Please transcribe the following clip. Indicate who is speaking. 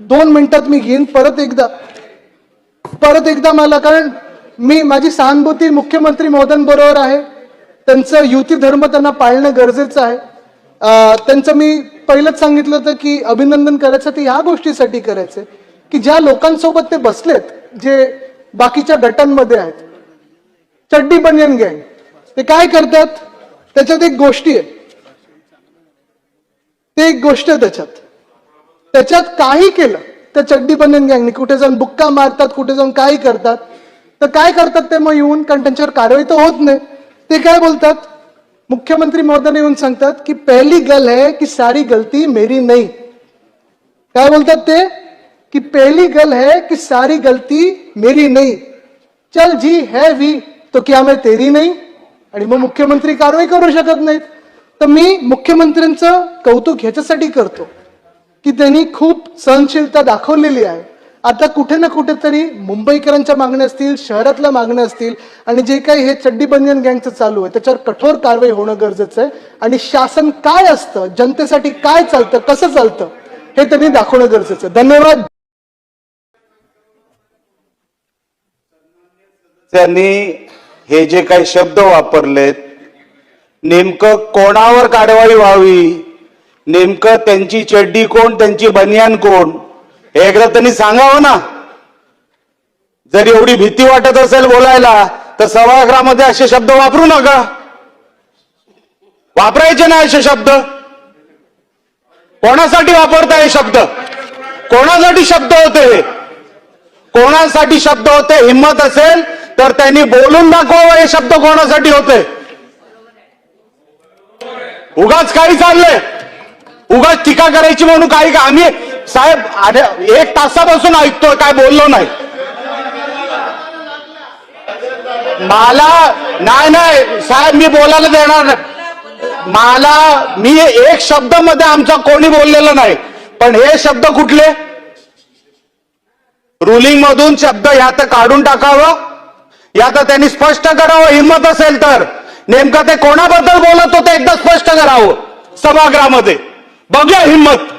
Speaker 1: दोन मिनिटात मी घेईन परत एकदा. परत एकदा मला कारण मी माझी सहानुभूती मुख्यमंत्री महोदयांबरोबर आहे. त्यांचं युती धर्म त्यांना पाळणं गरजेचं आहे. त्यांचं मी पहिलंच सांगितलं होतं की अभिनंदन करायचं ते ह्या गोष्टीसाठी करायचं की ज्या लोकांसोबत ते बसलेत जे बाकीच्या गटांमध्ये आहेत. चड्डी बनियन गँग ते काय करतात? त्याच्यात एक गोष्टी आहे. ते एक गोष्ट आहे त्याच्यात. त्याच्यात काही केलं. त्या चड्डी बनियन गँगनी. कुठे जाऊन बुक्का मारतात कुठे जाऊन काही करतात. तर काय करतात ते मग येऊन कारण त्यांच्यावर कारवाई तर होत नाही. ते काय बोलतात? मुख्यमंत्री महोदयाने येऊन सांगतात की पहली गल है की सारी गलती मेरी नाही. काय बोलतात ते? की पहली गल है की सारी गलती मेरी नाही. चल जी है वी तो क्या मैं तेरी नाही? आणि मग मुख्यमंत्री कारवाई करू शकत नाहीत. तर मी मुख्यमंत्र्यांचं कौतुक ह्याच्यासाठी करतो. की त्यांनी खूप सहनशीलता दाखवलेली आहे. आता कुठे ना कुठेतरी मुंबईकरांच्या मागण्या असतील शहरातल्या मागण्या असतील आणि जे काही हे चड्डी गँगचं चालू आहे त्याच्यावर कठोर कारवाई होणं गरजेचं आहे. आणि शासन काय असतं जनतेसाठी काय चालतं कसं चालतं हे त्यांनी दाखवणं गरजेचं आहे. धन्यवाद.
Speaker 2: त्यांनी हे जे काही शब्द वापरलेत नेमकं कोणावर कारवाई व्हावी नेमकं त्यांची चड्डी कोण त्यांची बनियान कोण? हे एकदा त्यांनी सांगावं ना. जर एवढी भीती वाटत असेल बोलायला तर सभागृहामध्ये असे शब्द वापरू नका. वापरायचे ना असे शब्द. कोणासाठी वापरताय हे शब्द? कोणासाठी शब्द होते हे? कोणासाठी शब्द होते? हिंमत असेल तर त्यांनी बोलून दाखवावं हे शब्द कोणासाठी होते. उगाच काही चाललंय. उगाच टीका करायची म्हणून काही का आम्ही साहेब एक तासापासून ऐकतोय काय बोललो नाही. मला नाही नाही साहेब मी बोलायला देणार नाही. मला मी एक शब्दमध्ये आमचा कोणी बोललेला नाही. पण हे शब्द कुठले? रुलिंग मधून शब्द यात काढून टाकावं. या तर त्यांनी स्पष्ट करावं हिंमत असेल तर. नेमकं ते कोणाबद्दल बोलत होते एकदा स्पष्ट करावं सभागृहामध्ये. बघूया हिंमत